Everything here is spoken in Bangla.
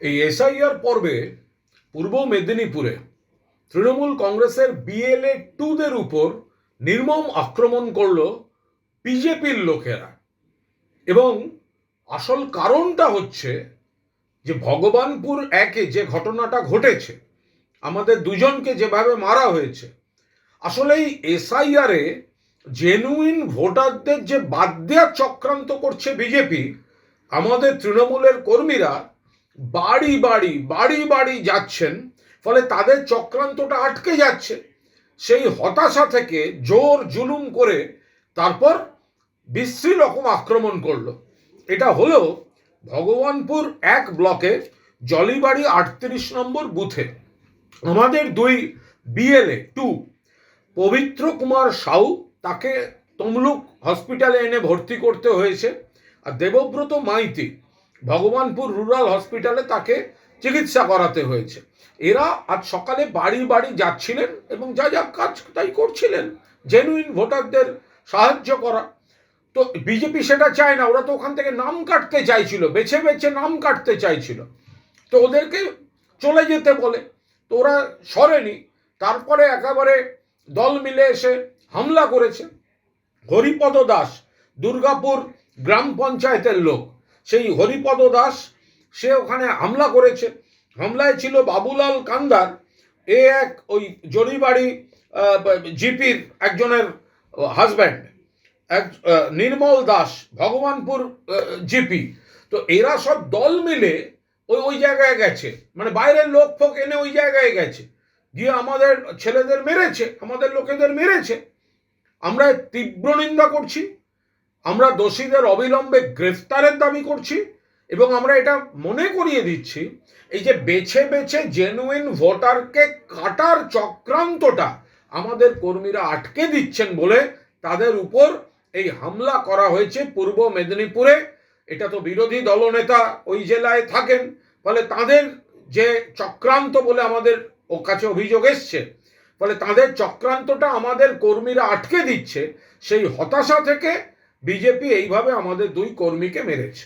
এই এসআইআর পর্বে পূর্ব মেদিনীপুরে তৃণমূল কংগ্রেসের বিএলএ টুদের উপর নির্মম আক্রমণ করল বিজেপির লোকেরা। এবং আসল কারণটা হচ্ছে যে ভগবানপুর একে যে ঘটনাটা ঘটেছে, আমাদের দুজনকে যেভাবে মারা হয়েছে, আসলে এই এসআইআরে জেনুইন ভোটারদের যে বাদ দেওয়ার চক্রান্ত করছে বিজেপি, আমাদের তৃণমূলের কর্মীরা বাড়ি বাড়ি বাড়ি বাড়ি যাচ্ছেন, ফলে তাদের চক্রান্তটা আটকে যাচ্ছে। সেই হতাশা থেকে জোর জুলুম করে তারপর বিশ্রী রকম আক্রমণ করল। এটা হলো ভগবানপুর এক ব্লকে জলিবাড়ি আটত্রিশ নম্বর বুথে। আমাদের দুই বিএলএ, টু, পবিত্র কুমার সাউ, তাকে তমলুক হসপিটালে এনে ভর্তি করতে হয়েছে। আর দেবব্রত মাইতি ভগবানপুর রুরাল হসপিটালে তাকে চিকিৎসা করাতে হয়েছে। এরা আজ সকালে বাড়ি বাড়ি যাচ্ছিলেন এবং যা যা কাজ তাই করছিলেন জেনুইন ভোটারদের সাহায্য করা। তো বিজেপি সেটা চায় না, ওরা তো ওখান থেকে নাম কাটতে চাইছিল, বেছে বেছে নাম কাটতে চাইছিল। তো ওদেরকে চলে যেতে বলে, তো ওরা সরেনি। তারপরে একেবারে দল মিলে এসে হামলা করেছে। হরিপদ দাস, দুর্গাপুর গ্রাম পঞ্চায়েতের লোক। সেই হরিপদ দাস, সে ওখানে হামলা করেছে। হামলায় ছিল বাবুলাল কান্দার। এ এক ওই জরিবাড়ি জিপির একজনের হাজব্যান্ড এক নির্মল দাস, ভগবানপুর জিপি। তো এরা সব দল মিলে ওই ওই জায়গায় গেছে। মানে বাইরের লোক ফোক এনে ওই জায়গায় গেছে। গিয়ে আমাদের ছেলেদের মেরেছে, আমাদের লোকেদের মেরেছে। আমরা তীব্র নিন্দা করছি। আমরা দোষীদের অবিলম্বে গ্রেফতারের দাবি করছি এবং আমরা এটা মনে করিয়ে দিচ্ছি, এই যে বেছে বেছে জেনুইন ভোটারকে কাটার চক্রান্তটা আমাদের কর্মীরা আটকে দিচ্ছেন বলে তাদের উপর এই হামলা করা হয়েছে পূর্ব মেদিনীপুরে। এটা তো বিরোধী দলনেতা ওই জেলায় থাকেন, ফলে তাদের যে চক্রান্ত বলে আমাদের ও কাছে অভিযোগ এসছে, ফলে তাদের চক্রান্তটা আমাদের কর্মীরা আটকে দিচ্ছে, সেই হতাশা থেকে বিজেপি এইভাবে আমাদের দুই কর্মীকে মেরেছে।